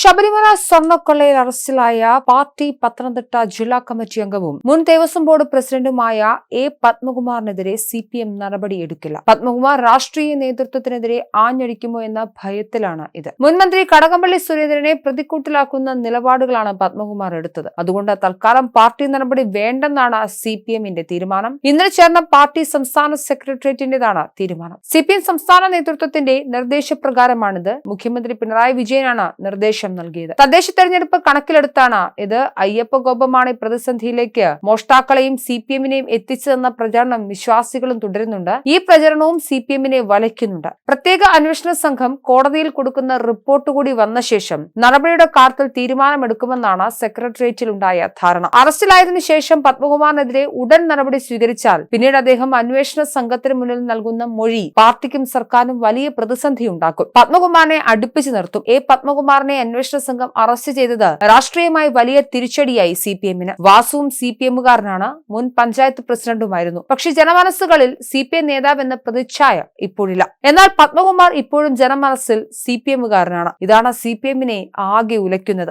ശബരിമല സ്വർണക്കൊള്ളയിൽ അറസ്റ്റിലായ പാർട്ടി പത്തനംതിട്ട ജില്ലാ കമ്മിറ്റി അംഗവും മുൻ ദേവസ്വം ബോർഡ് പ്രസിഡന്റുമായ എ പത്മകുമാറിനെതിരെ സി പി എം നടപടിയെടുക്കില്ല. പത്മകുമാർ രാഷ്ട്രീയ നേതൃത്വത്തിനെതിരെ ആഞ്ഞടിക്കുമോ എന്ന ഭയത്തിലാണ് ഇത്. മുൻമന്ത്രി കടകംപള്ളി സുരേന്ദ്രനെ പ്രതിക്കൂട്ടിലാക്കുന്ന നിലപാടുകളാണ് പത്മകുമാർ എടുത്തത്. അതുകൊണ്ട് തൽക്കാലം പാർട്ടി നടപടി വേണ്ടെന്നാണ് സി പി എമ്മിന്റെ തീരുമാനം. ഇന്നലെ ചേർന്ന പാർട്ടി സംസ്ഥാന സെക്രട്ടേറിയറ്റിന്റേതാണ് തീരുമാനം. സി പി എം സംസ്ഥാന നേതൃത്വത്തിന്റെ നിർദ്ദേശപ്രകാരമാണിത്. മുഖ്യമന്ത്രി പിണറായി വിജയനാണ് നിർദ്ദേശം നൽകിയത്. തദ്ദേശ തെരഞ്ഞെടുപ്പ് കണക്കിലെടുത്താണ് ഇത്. അയ്യപ്പ ഗോപമാണ് പ്രതിസന്ധിയിലേക്ക് മോഷ്ടാക്കളെയും സി പി എമ്മിനെയും എത്തിച്ചതെന്ന പ്രചാരണം വിശ്വാസികളും തുടരുന്നുണ്ട്. ഈ പ്രചരണവും സി പി എമ്മിനെ വലയ്ക്കുന്നുണ്ട്. പ്രത്യേക അന്വേഷണ സംഘം കോടതിയിൽ കൊടുക്കുന്ന റിപ്പോർട്ട് കൂടി വന്ന ശേഷം നടപടിയുടെ കാര്യത്തിൽ തീരുമാനമെടുക്കുമെന്നാണ് സെക്രട്ടേറിയറ്റിൽ ഉണ്ടായ ധാരണ. അറസ്റ്റിലായതിനു ശേഷം പത്മകുമാറിനെതിരെ ഉടൻ നടപടി സ്വീകരിച്ചാൽ പിന്നീട് അദ്ദേഹം അന്വേഷണ സംഘത്തിന് മുന്നിൽ നൽകുന്ന മൊഴി പാർട്ടിക്കും സർക്കാരിനും വലിയ പ്രതിസന്ധി ഉണ്ടാക്കും പത്മകുമാറിനെ അടുപ്പിച്ചു നിർത്തും. എ പത്മകുമാറിനെ അന്വേഷണ സംഘം അറസ്റ്റ് ചെയ്തത് രാഷ്ട്രീയമായി വലിയ തിരിച്ചടിയായി സി പി എമ്മിന്. വാസുവും സി പി എമ്മുകാരനാണ്. മുൻ പഞ്ചായത്ത് പ്രസിഡന്റുമായിരുന്നു. പക്ഷേ ജനമനസ്സുകളിൽ സി പി എം നേതാവ് എന്ന പ്രതിച്ഛായ ഇപ്പോഴില്ല. എന്നാൽ പത്മകുമാർ ഇപ്പോഴും ജനമനസ്സിൽ സി പി എമ്മുകാരനാണ്. ഇതാണ് സി പി എമ്മിനെ ആകെ ഉലയ്ക്കുന്നത്.